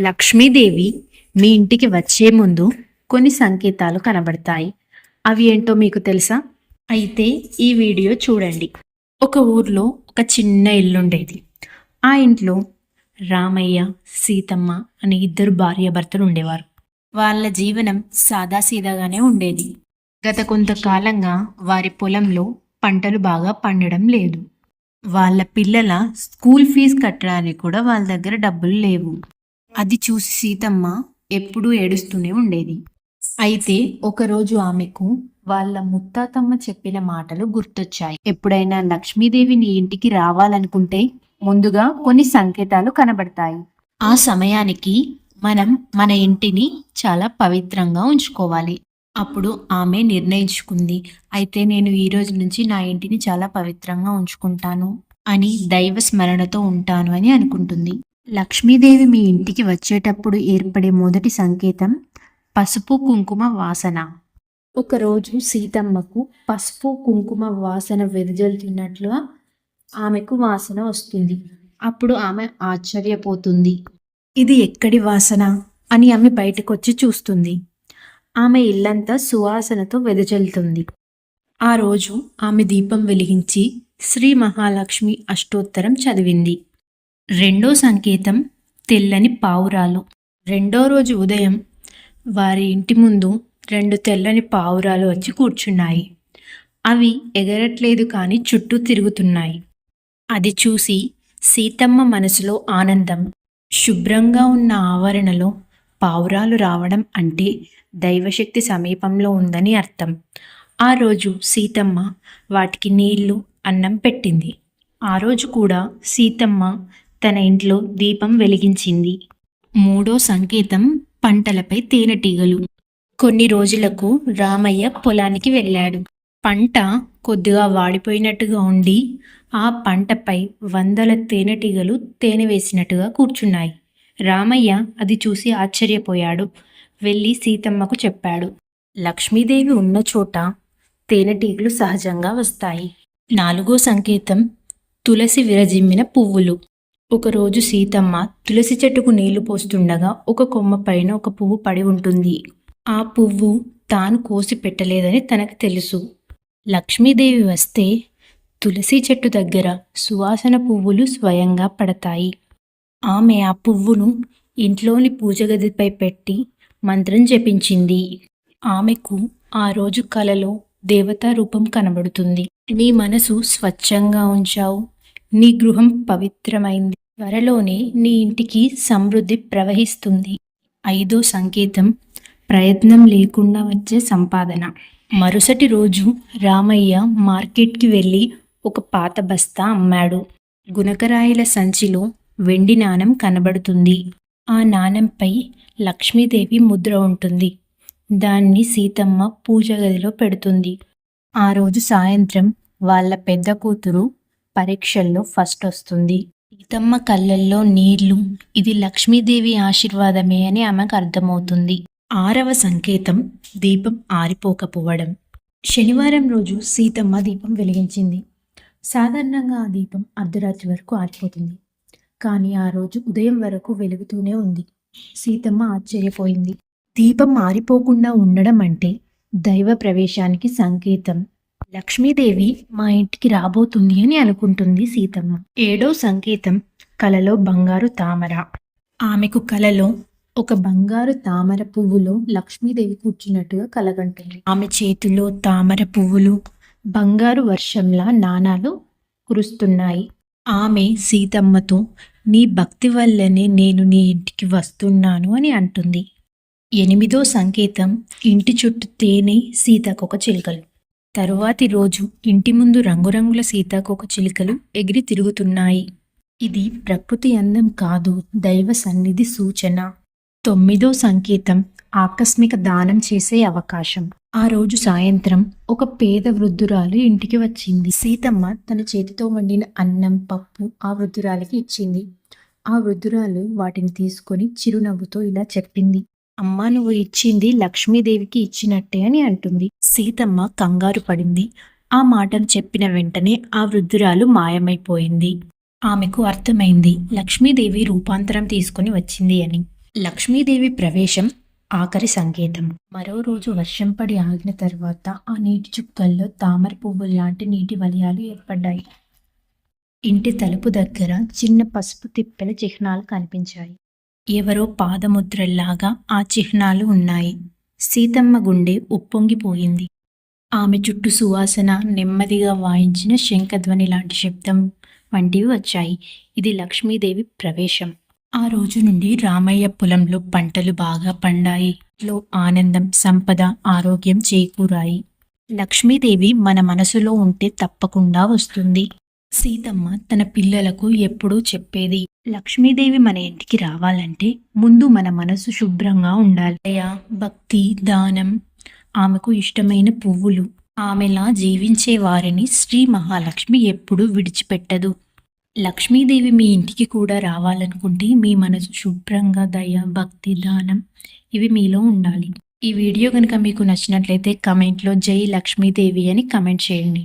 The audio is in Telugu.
లక్ష్మీదేవి మీ ఇంటికి వచ్చే ముందు కొన్ని సంకేతాలు కనబడతాయి. అవి ఏంటో మీకు తెలుసా? అయితే ఈ వీడియో చూడండి. ఒక ఊర్లో ఒక చిన్న ఇల్లుండేది. ఆ ఇంట్లో రామయ్య సీతమ్మ అనే ఇద్దరు భార్యాభర్తలు ఉండేవారు. వాళ్ళ జీవనం సాదాసీదాగానే ఉండేది. గత కొంతకాలంగా వారి పొలంలో పంటలు బాగా పండడం లేదు. వాళ్ళ పిల్లల స్కూల్ ఫీజు కట్టడానికి కూడా వాళ్ళ దగ్గర డబ్బులు లేవు. అది చూసి సీతమ్మ ఎప్పుడూ ఏడుస్తూనే ఉండేది. అయితే ఒకరోజు ఆమెకు వాళ్ళ ముత్తాతమ్మ చెప్పిన మాటలు గుర్తొచ్చాయి. ఎప్పుడైనా లక్ష్మీదేవి నీ ఇంటికి రావాలనుకుంటే ముందుగా కొన్ని సంకేతాలు కనబడతాయి. ఆ సమయానికి మనం మన ఇంటిని చాలా పవిత్రంగా ఉంచుకోవాలి. అప్పుడు ఆమె నిర్ణయించుకుంది. అయితే నేను ఈ రోజు నుంచి నా ఇంటిని చాలా పవిత్రంగా ఉంచుకుంటాను అని దైవ స్మరణతో ఉంటాను అని అనుకుంటుంది. లక్ష్మీదేవి మీ ఇంటికి వచ్చేటప్పుడు ఏర్పడే మొదటి సంకేతం పసుపు కుంకుమ వాసన. ఒకరోజు సీతమ్మకు పసుపు కుంకుమ వాసన వెదజల్లుతున్నట్లుగా ఆమెకు వాసన వస్తుంది. అప్పుడు ఆమె ఆశ్చర్యపోతుంది. ఇది ఎక్కడి వాసన? అని ఆమె బయటకు వచ్చి చూస్తుంది. ఆమె ఇల్లంతా సువాసనతో వెదజల్లుతుంది ఆ రోజు ఆమె దీపం వెలిగించి శ్రీ మహాలక్ష్మి అష్టోత్తరం చదివింది. రెండో సంకేతం తెల్లని పావురాలు. రెండో రోజు ఉదయం వారి ఇంటి ముందు రెండు తెల్లని పావురాలు వచ్చి కూర్చున్నాయి. అవి ఎగరట్లేదు కానీ చుట్టూ తిరుగుతున్నాయి. అది చూసి సీతమ్మ మనసులో ఆనందం. శుభ్రంగా ఉన్న ఆవరణలో పావురాలు రావడం అంటే దైవశక్తి సమీపంలో ఉందని అర్థం. ఆ రోజు సీతమ్మ వాటికి నీళ్ళు అన్నం పెట్టింది. ఆ రోజు కూడా సీతమ్మ తన ఇంట్లో దీపం వెలిగించింది. మూడో సంకేతం పంటలపై తేనెటీగలు. కొన్ని రోజులకు రామయ్య పొలానికి వెళ్ళాడు. పంట కొద్దిగా వాడిపోయినట్టుగా ఉండి ఆ పంటపై వందల తేనెటీగలు తేనె వేసినట్టుగా కూర్చున్నాయి. రామయ్య అది చూసి ఆశ్చర్యపోయాడు. వెళ్ళి సీతమ్మకు చెప్పాడు. లక్ష్మీదేవి ఉన్న చోట తేనెటీగలు సహజంగా వస్తాయి. నాలుగో సంకేతం తులసి విరజిమ్మిన పువ్వులు. ఒకరోజు సీతమ్మ తులసి చెట్టుకు నీళ్ళు పోస్తుండగా ఒక కొమ్మ పైన ఒక పువ్వు పడి ఉంటుంది. ఆ పువ్వు తాను కోసి పెట్టలేదని తనకు తెలుసు. లక్ష్మీదేవి వస్తే తులసి చెట్టు దగ్గర సువాసన పువ్వులు స్వయంగా పడతాయి. ఆమె ఆ పువ్వును ఇంట్లోని పూజ గదిపై పెట్టి మంత్రం జపించింది. ఆమెకు ఆ రోజు కలలో దేవతా రూపం కనబడుతుంది. నీ మనసు స్వచ్ఛంగా ఉంచావు. నీ గృహం పవిత్రమైంది. త్వరలోనే నీ ఇంటికి సమృద్ధి ప్రవహిస్తుంది. ఐదో సంకేతం. ప్రయత్నం లేకుండా వచ్చే సంపాదన. మరుసటి రోజు రామయ్య మార్కెట్కి వెళ్ళి ఒక పాత బస్తా అమ్మాడు. గుణకరాయిల సంచిలో వెండి నాణం కనబడుతుంది. ఆ నాణంపై లక్ష్మీదేవి ముద్ర ఉంటుంది. దాన్ని సీతమ్మ పూజ గదిలో పెడుతుంది. ఆ రోజు సాయంత్రం వాళ్ళ పెద్ద కూతురు పరీక్షల్లో ఫస్ట్ వస్తుంది. సీతమ్మ కళ్ళల్లో నీళ్ళు ఇది లక్ష్మీదేవి ఆశీర్వాదమే అని ఆమెకు అర్థమవుతుంది. ఆరవ సంకేతం దీపం ఆరిపోకపోవడం. శనివారం రోజు సీతమ్మ దీపం వెలిగించింది. సాధారణంగా ఆ దీపం అర్ధరాత్రి వరకు ఆరిపోతుంది. కానీ ఆ రోజు ఉదయం వరకు వెలుగుతూనే ఉంది. సీతమ్మ ఆశ్చర్యపోయింది. దీపం ఆరిపోకుండా ఉండడం అంటే దైవ ప్రవేశానికి సంకేతం. లక్ష్మీదేవి మా ఇంటికి రాబోతుంది అని అనుకుంటుంది సీతమ్మ. ఏడో సంకేతం కలలో బంగారు తామర. ఆమెకు కలలో ఒక బంగారు తామర పువ్వులో లక్ష్మీదేవి కూర్చున్నట్టుగా కలగంటుంది. ఆమె చేతిలో తామర పువ్వులు బంగారు వర్షంలా నాణాలు కురుస్తున్నాయి. ఆమె సీతమ్మతో నీ భక్తి వల్లనే నేను నీ ఇంటికి వస్తున్నాను అని అంటుంది. ఎనిమిదో సంకేతం ఇంటి చుట్టూ తేనె సీతకొక చిలుకలు. తరువాతి రోజు ఇంటి ముందు రంగురంగుల సీతాకోక చిలుకలు ఎగిరి తిరుగుతున్నాయి. ఇది ప్రకృతి అందం కాదు దైవ సన్నిధి సూచన. తొమ్మిదో సంకేతం ఆకస్మిక దానం చేసే అవకాశం. ఆ రోజు సాయంత్రం ఒక పేద వృద్ధురాలు ఇంటికి వచ్చింది. సీతమ్మ తన చేతితో వండిన అన్నం పప్పు ఆ వృద్ధురాలికి ఇచ్చింది. ఆ వృద్ధురాలు వాటిని తీసుకొని చిరునవ్వుతో ఇలా చెప్పింది. అమ్మ నువ్వు ఇచ్చింది లక్ష్మీదేవికి ఇచ్చినట్టే అని అంటుంది. సీతమ్మ కంగారు పడింది. ఆ మాటను చెప్పిన వెంటనే ఆ వృద్ధురాలు మాయమైపోయింది. ఆమెకు అర్థమైంది లక్ష్మీదేవి రూపాంతరం తీసుకుని వచ్చింది అని. లక్ష్మీదేవి ప్రవేశం ఆఖరి సంకేతం. మరో రోజు వర్షం పడి ఆగిన తర్వాత ఆ నీటి చుక్కల్లో తామర పువ్వులు లాంటి నీటి వలయాలు ఏర్పడ్డాయి. ఇంటి తలుపు దగ్గర చిన్న పసుపు తిప్పెల చిహ్నాలు కనిపించాయి. ఎవరో పాదముద్రల్లాగా ఆ చిహ్నాలు ఉన్నాయి. సీతమ్మ గుండె ఉప్పొంగిపోయింది. ఆమె చుట్టూ సువాసన నెమ్మదిగా వాయించిన శంఖధ్వని లాంటి శబ్దం వంటివి వచ్చాయి. ఇది లక్ష్మీదేవి ప్రవేశం. ఆ రోజు నుండి రామయ్య పొలంలో పంటలు బాగా పండాయి. లో ఆనందం సంపద ఆరోగ్యం చేకూరాయి. లక్ష్మీదేవి మన మనసులో ఉంటే తప్పకుండా వస్తుంది. సీతమ్మ తన పిల్లలకు ఎప్పుడూ చెప్పేది లక్ష్మీదేవి మన ఇంటికి రావాలంటే ముందు మన మనసు శుభ్రంగా ఉండాలి. దయ భక్తి దానం ఆమెకు ఇష్టమైన పువ్వులు. ఆమెలా జీవించే వారిని శ్రీ మహాలక్ష్మి ఎప్పుడూ విడిచిపెట్టదు. లక్ష్మీదేవి మీ ఇంటికి కూడా రావాలనుకుంటే మీ మనసు శుభ్రంగా దయ భక్తి దానం ఇవి మీలో ఉండాలి. ఈ వీడియో కనుక మీకు నచ్చినట్లయితే కమెంట్లో జై లక్ష్మీదేవి అని కమెంట్ చేయండి.